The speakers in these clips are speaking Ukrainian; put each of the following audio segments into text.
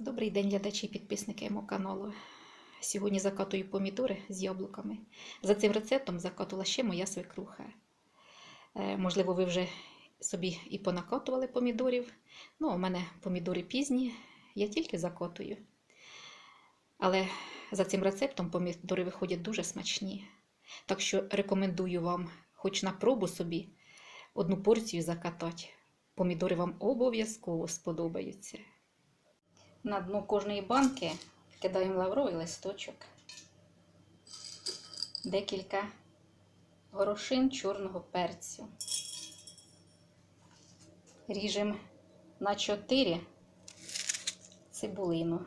Добрий день, глядачі і підписники мого каналу. Сьогодні закатую помідори з яблуками. За цим рецептом закатувала ще моя свекруха. Е, Можливо, ви вже собі і понакатували помідорів. Ну, у мене помідори пізні, я тільки закатую. Але за цим рецептом помідори виходять дуже смачні. Так що рекомендую вам, хоч на пробу собі, одну порцію закатати. Помідори вам обов'язково сподобаються. На дно кожної банки кидаємо лавровий листочок, декілька горошин чорного перцю. Ріжемо на 4 цибулину.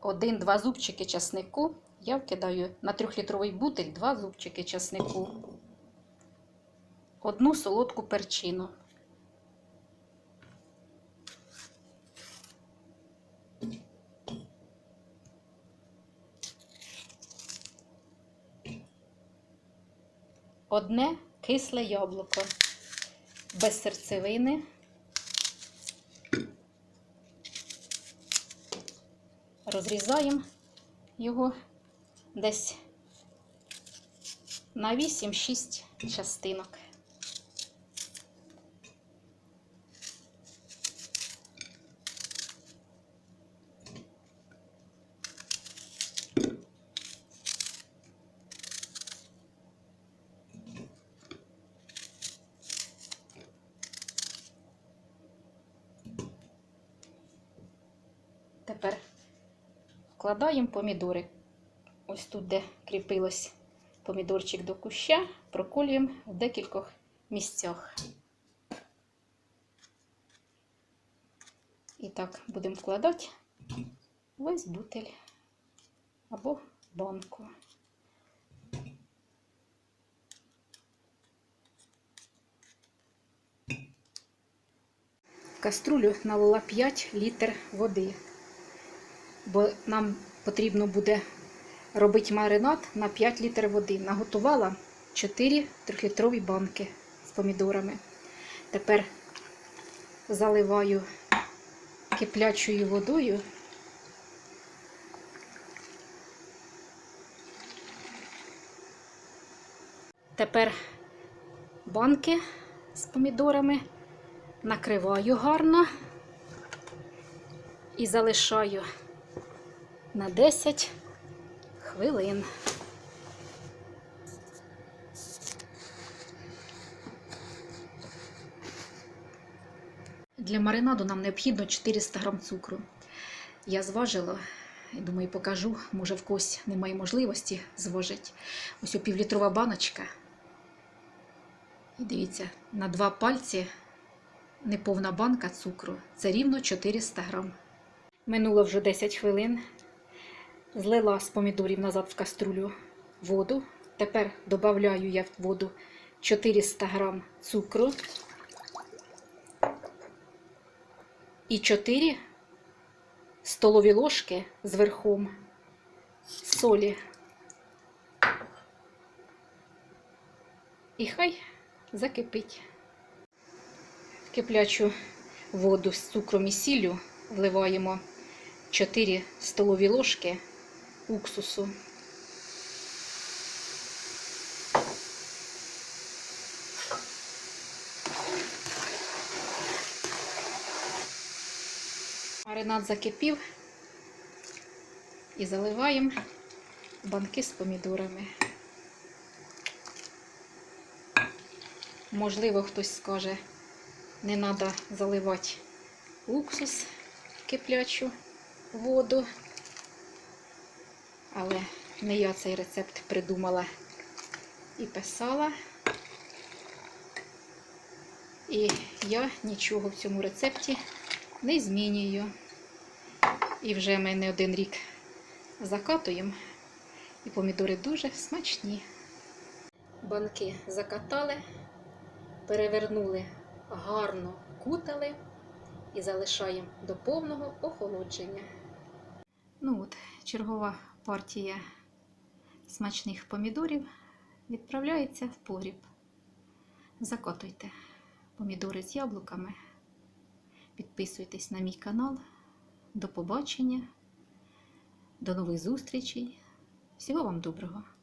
Один-два зубчики часнику. Я вкидаю на трьохлітровий бутиль два зубчики часнику, одну солодку перчину. Одне кисле яблуко без серцевини. Розрізаємо його десь на 8-6 частинок. Тепер вкладаємо помідори. Ось тут, де кріпилось помідорчик до куща, проколюємо в декількох місцях. І так будемо вкладати весь бутель або банку. В каструлю налила 5 літр води, бо нам потрібно буде робити маринад на 5 літр води. Наготувала 4 трьохлітрові банки з помідорами. Тепер заливаю киплячою водою. Тепер банки з помідорами накриваю гарно і залишаю на 10 хвилин. Для маринаду нам необхідно 400 г цукру. Я зважила, і думаю, покажу, може в когось немає можливості зважити. Ось о півлітрова баночка. І дивіться, на два пальці неповна банка цукру. Це рівно 400 грам. Минуло вже 10 хвилин. Злила з помідорів назад в каструлю воду. Тепер додаю я в воду 400 грам цукру і 4 столові ложки з верхом солі. І хай закипить. В киплячу воду з цукром і сіллю вливаємо 4 столові ложки уксусу. Маринад закипів і заливаємо банки з помідорами. Можливо, хтось скаже, не треба заливати уксус киплячу воду. Але не я цей рецепт придумала і писала. І я нічого в цьому рецепті не змінюю. І вже ми не один рік закатуємо. І помідори дуже смачні. Банки закатали, перевернули, гарно кутали і залишаємо до повного охолодження. Ну от, чергова партія смачних помідорів відправляється в погріб. Закотуйте помідори з яблуками підписуйтесь на мій канал. До побачення, до нових зустрічей. Всього вам доброго!